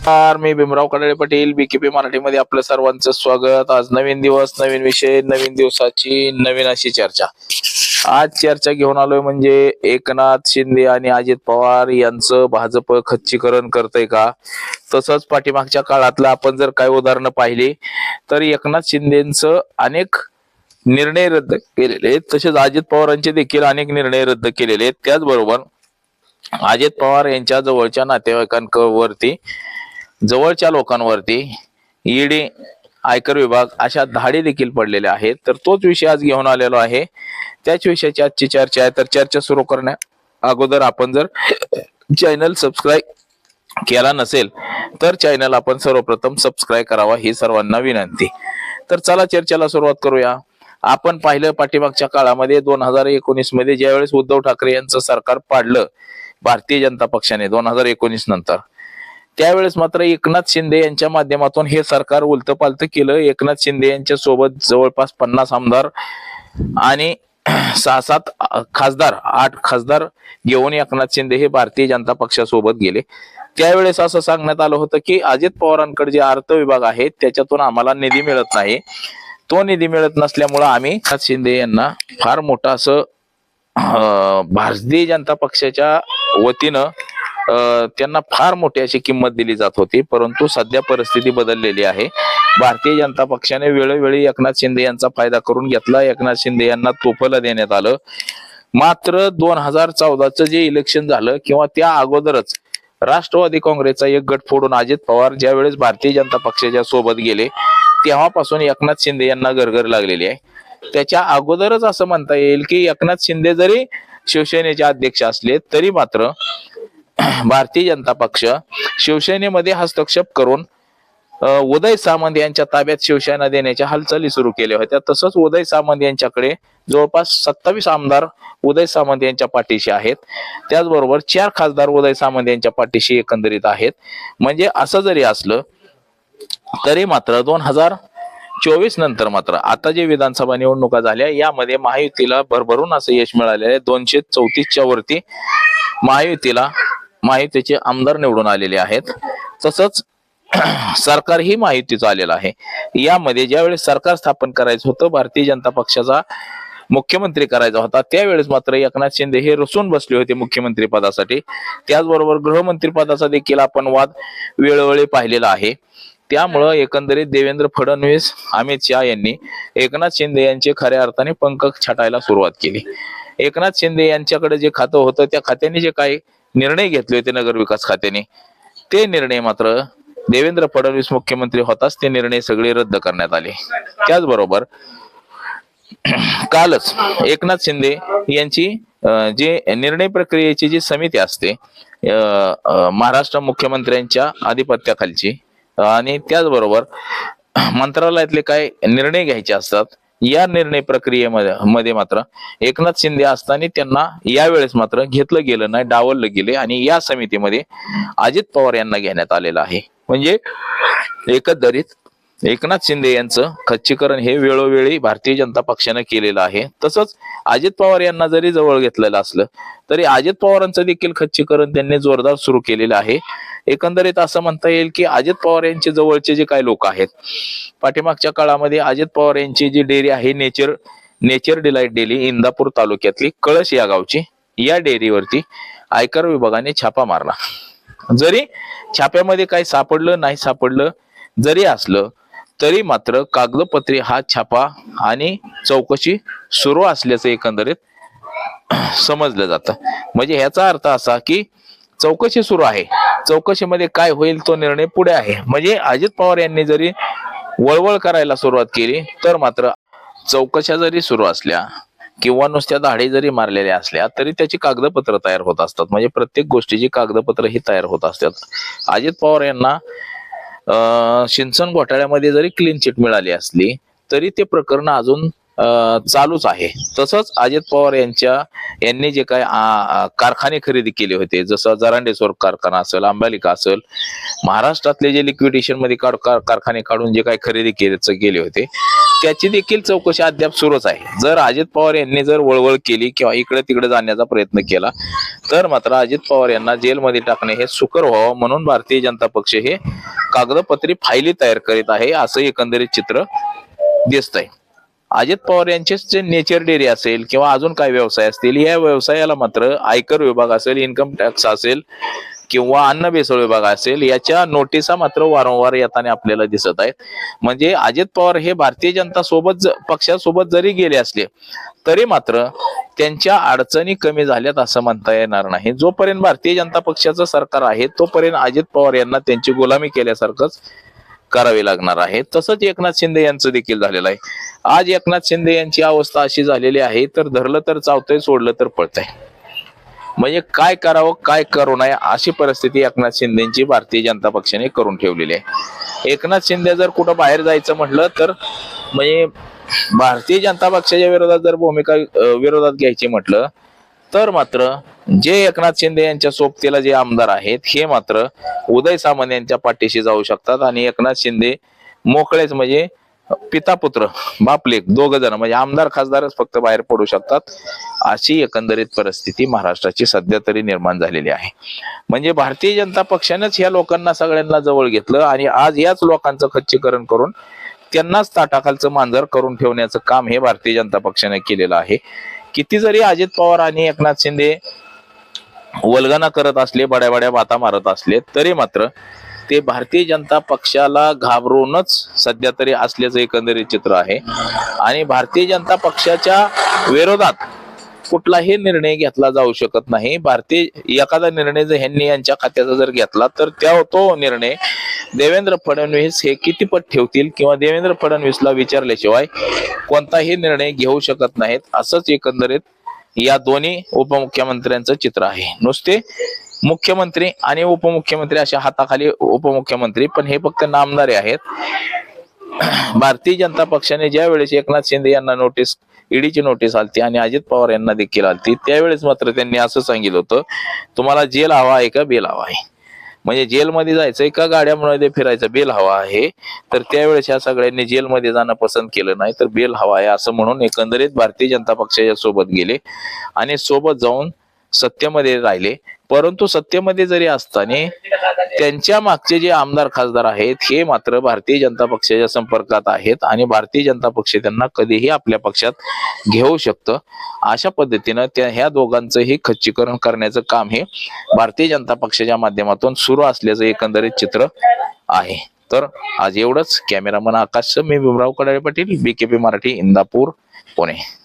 नमस्कार मी भीमराव कडाळे पाटील बीकेपी मराठीमध्ये आपलं सर्वांचं स्वागत. आज नवीन दिवस नवीन विषय नवीन दिवसाची नवीन अशी चर्चा. आज चर्चा घेऊन आलोय म्हणजे एकनाथ शिंदे आणि अजित पवार यांचं भाजप खच्चीकरण करतय का? तसंच पाठीमागच्या काळातलं आपण जर काही उदाहरणं पाहिली तर एकनाथ शिंदेचं अनेक निर्णय रद्द केलेले आहेत. तसेच अजित पवारांचे देखील अनेक निर्णय रद्द केलेले आहेत. त्याचबरोबर अजित पवार यांच्या जवळच्या नातेवाईकांवरती जवळच्या लोकांवरती ईडी आयकर विभाग अशा धाडी देखील पडलेल्या आहेत. तर तोच विषय आज घेऊन आलेलो आहे. त्याच विषयाची आजची चर्चा आहे. तर चर्चा सुरू करण्या अगोदर आपण जर चॅनल सबस्क्राईब केला नसेल तर चॅनल आपण सर्वप्रथम सबस्क्राईब करावा ही सर्वांना विनंती. तर चला चर्चेला सुरुवात करूया. आपण पाहिलं पाठीमागच्या काळामध्ये दोन हजार एकोणीसमध्ये ज्यावेळेस उद्धव ठाकरे यांचं सरकार पाडलं भारतीय जनता पक्षाने दोन हजार एकोणीस नंतर. त्यावेळेस मात्र एकनाथ शिंदे यांच्या माध्यमातून हे सरकार उलत पालत केलं. एकनाथ शिंदे यांच्या सोबत जवळपास पन्नास आमदार आणि सहा सात खासदार आठ खासदार घेऊन एकनाथ शिंदे हे भारतीय जनता पक्षासोबत गेले. त्यावेळेस असं सांगण्यात आलं होतं की अजित पवारांकडे जे अर्थ विभाग आहे त्याच्यातून आम्हाला निधी मिळत नाही. तो निधी मिळत नसल्यामुळं आम्ही एकनाथ शिंदे यांना फार मोठं असं भारतीय जनता पक्षाच्या वतीनं त्यांना फार मोठी अशी किंमत दिली जात होती परंतु सध्या परिस्थिती बदललेली आहे. भारतीय जनता पक्षाने वेळोवेळी एकनाथ शिंदे यांचा फायदा करून घेतला. एकनाथ शिंदे यांना तोफला देण्यात आलं. मात्र दोन हजार चौदाचं जे इलेक्शन झालं किंवा त्या अगोदरच राष्ट्रवादी काँग्रेसचा एक गट फोडून अजित पवार ज्या वेळेस भारतीय जनता पक्षाच्या सोबत गेले तेव्हापासून एकनाथ शिंदे यांना गरगर लागलेली आहे. त्याच्या अगोदरच असं म्हणता येईल की एकनाथ शिंदे जरी शिवसेनेचे अध्यक्ष असले तरी मात्र भारतीय जनता पक्ष शिवसेनेमध्ये हस्तक्षेप करून उदय सामंत यांच्या ताब्यात शिवसेना देण्याच्या हालचाली सुरू केल्या होत्या. तसंच उदय सामंत यांच्याकडे जवळपास सत्तावीस आमदार उदय सामंत यांच्या पाठीशी आहेत. त्याचबरोबर चार खासदार उदय सामंत यांच्या पाठीशी एकंदरीत आहेत. म्हणजे असं जरी असलं तरी मात्र दोन हजार चोवीस नंतर मात्र आता जे विधानसभा निवडणुका झाल्या यामध्ये महायुतीला भरभरून असं यश मिळालेलं आहे. दोनशे चौतीसच्या वरती महायुतीला माहितीचे आमदार निवडून आलेले आहेत. तसंच सरकार ही माहितीचं आलेलं आहे. यामध्ये ज्यावेळेस सरकार स्थापन करायचं होतं भारतीय जनता पक्षाचा मुख्यमंत्री करायचा होता त्यावेळेस मात्र एकनाथ शिंदे हे रसून बसले होते मुख्यमंत्री पदासाठी. त्याचबरोबर गृहमंत्री पदाचा देखील आपण वाद वेळोवेळी पाहिलेला आहे. त्यामुळं एकंदरीत देवेंद्र फडणवीस अमित शहा यांनी एकनाथ शिंदे यांचे खऱ्या अर्थाने पंख छाटायला सुरुवात केली. एकनाथ शिंदे यांच्याकडे जे खातं होतं त्या खात्याने जे काही निर्णय घेतले होते नगर विकास खात्याने. ते निर्णय मात्र देवेंद्र फडणवीस मुख्यमंत्री होताच ते निर्णय सगळे रद्द करण्यात आले. त्याचबरोबर कालच एकनाथ शिंदे यांची जे निर्णय प्रक्रियेची जी समिती असते महाराष्ट्र मुख्यमंत्र्यांच्या आधिपत्याखालची आणि त्याचबरोबर मंत्रालयातले काय निर्णय घ्यायचे असतात या निर्णय प्रक्रियेमध्ये मध्ये मात्र एकनाथ शिंदे असताना त्यांना यावेळेस मात्र घेतलं गेलं नाही डावललं गेले आणि या समितीमध्ये अजित पवार यांना घेण्यात आलेलं आहे. म्हणजे एकंदरीत एकनाथ शिंदे यांचं खच्चीकरण हे वेळोवेळी भारतीय जनता पक्षानं केलेलं आहे. तसंच अजित पवार यांना जरी जवळ घेतलेलं असलं तरी अजित पवारांचं देखील खच्चीकरण त्यांनी जोरदार सुरू केलेलं आहे. एकंदरीत असं म्हणता येईल की अजित पवार यांचे जवळचे जे काही लोक आहेत पाठीमागच्या काळामध्ये अजित पवार यांची जी डेअरी आहे nature nature delight dairy Indapur तालुक्यातली कळश या गावची या डेअरीवरती आयकर विभागाने छापा मारला. जरी छाप्यामध्ये काही सापडलं नाही सापडलं जरी असलं तरी मात्र कागदपत्री हा छापा आणि चौकशी सुरू असल्याचं एकंदरीत समजलं जातं. म्हणजे ह्याचा अर्थ असा की चौकशी सुरू आहे. चौकशीमध्ये काय होईल तो निर्णय पुढे आहे. म्हणजे अजित पवार यांनी जरी वळवळ करायला सुरुवात केली तर मात्र चौकशा जरी सुरू असल्या किंवा नुसत्या दाढी जरी मारलेल्या असल्या तरी त्याची कागदपत्र तयार होत असतात. म्हणजे प्रत्येक गोष्टीची कागदपत्र ही तयार होत असतात. अजित पवार यांना अं, सिंचन घोटाळ्यामध्ये जरी क्लीन चिट मिळाली असली तरी ते प्रकरण अजून चालूच आहे. तसंच अजित पवार यांच्या यांनी जे काय कारखाने खरेदी केले होते जसं जरांडेश्वर कारखाना असेल अंबालिका असेल महाराष्ट्रातले जे लिक्विडेशनमध्ये कारखाने काढून जे काही खरेदी केले केले होते त्याची देखील चौकशी अद्याप सुरूच आहे. जर अजित पवार यांनी जर वळवळ केली किंवा इकडे तिकडे जाण्याचा प्रयत्न केला तर मात्र अजित पवार यांना जेलमध्ये टाकणे हे सुकर व्हावं म्हणून भारतीय जनता पक्ष हे कागदपत्री फायली तयार करीत आहे असं एकंदरीत चित्र दिसत आहे अजित पवार यांचेच जे नेचर डेअरी असेल किंवा अजून काय व्यवसाय असतील या व्यवसायाला मात्र आयकर विभाग असेल इन्कम टॅक्स असेल किंवा अन्न भेसळ विभाग असेल याच्या नोटिसा मात्र वारंवार येताना आपल्याला दिसत आहेत. म्हणजे अजित पवार हे भारतीय जनता सोबत पक्षासोबत जरी गेले असले तरी मात्र त्यांच्या अडचणी कमी झाल्यात असं म्हणता येणार नाही. जोपर्यंत भारतीय जनता पक्षाचं सरकार आहे तोपर्यंत अजित पवार यांना त्यांची गुलामी केल्यासारखंच करावी लागणार आहे. तसंच एकनाथ शिंदे यांचं देखील झालेलं आहे. आज एकनाथ शिंदे यांची अवस्था अशी झालेली आहे तर धरलं तर चावतंय सोडलं तर पळतंय. म्हणजे काय करावं काय करू नये अशी परिस्थिती एकनाथ शिंदेची भारतीय जनता पक्षाने करून ठेवलेली आहे. एकनाथ शिंदे जर कुठं बाहेर जायचं म्हटलं तर म्हणजे भारतीय जनता पक्षाच्या विरोधात जर भूमिका विरोधात घ्यायची म्हटलं तर मात्र जे एकनाथ शिंदे यांच्या सोबतीला जे आमदार आहेत हे मात्र उदय सामंत यांच्या पाठीशी जाऊ शकतात आणि एकनाथ शिंदे मोकळेच म्हणजे पिता पुत्र बापलेक दोघ जण म्हणजे आमदार खासदारच फक्त बाहेर पडू शकतात अशी एकंदरीत परिस्थिती महाराष्ट्राची सध्या तरी निर्माण झालेली आहे. म्हणजे भारतीय जनता पक्षानेच ह्या लोकांना सगळ्यांना जवळ घेतलं आणि आज याच लोकांचं खच्चीकरण करून त्यांनाच ताटाखालचं मांजर करून ठेवण्याचं काम हे भारतीय जनता पक्षाने केलेलं आहे. किती जरी अजित पवार आणि एकनाथ शिंदे वल्गना करत असले बड्या बड्या बाता मारत असले तरी मात्र ते भारतीय जनता पक्षाला घाबरूनच सध्या तरी असल्याचं एकंदरीत चित्र आहे. आणि भारतीय जनता पक्षाच्या विरोधात कुठलाही निर्णय घेतला जाऊ शकत नाही. भारतीय एखादा निर्णय जर ह्यांनी यांच्या खात्याचा जर घेतला तर त्या तो निर्णय देवेंद्र फडणवीस हे किती पट ठेवतील किंवा देवेंद्र फडणवीसला विचारल्याशिवाय कोणताही निर्णय घेऊ शकत नाहीत असंच एकंदरीत या दोन्ही उपमुख्यमंत्र्यांचं चित्र आहे. नुसते मुख्यमंत्री आणि उपमुख्यमंत्री अशा हाताखाली उपमुख्यमंत्री पण हे फक्त नामदारे आहेत. भारतीय जनता पक्षाने ज्या वेळेस एकनाथ शिंदे यांना नोटीस ईडीची नोटीस आलती आणि अजित पवार यांना देखील आलती त्यावेळेस मात्र त्यांनी असं सांगितलं होतं तुम्हाला जेल हवा आहे का? बेल हवा आहे. म्हणजे जेलमध्ये जायचंय का गाड्यामध्ये फिरायचं बेल हवा आहे. तर त्यावेळेस ह्या सगळ्यांनी जेलमध्ये जाणं पसंत केलं नाही तर बेल हवा आहे असं म्हणून एकंदरीत भारतीय जनता पक्षाच्या सोबत गेले आणि सोबत जाऊन सत्तेमध्ये राहिले. परंतु सत्तेमध्ये जरी असताना त्यांच्या मागचे जे आमदार खासदार आहेत हे मात्र भारतीय जनता पक्षाच्या संपर्कात आहेत आणि भारतीय जनता पक्ष त्यांना कधीही आपल्या पक्षात घेऊ शकतं. अशा पद्धतीनं त्या ह्या दोघांचंही खच्चीकरण करण्याचं काम हे भारतीय जनता पक्षाच्या माध्यमातून सुरू असल्याचं एकंदरीत चित्र आहे. तर आज एवढंच. कॅमेरामन आकाश मी भीमराव कडाळे पाटील बीकेपी मराठी इंदापूर पुणे.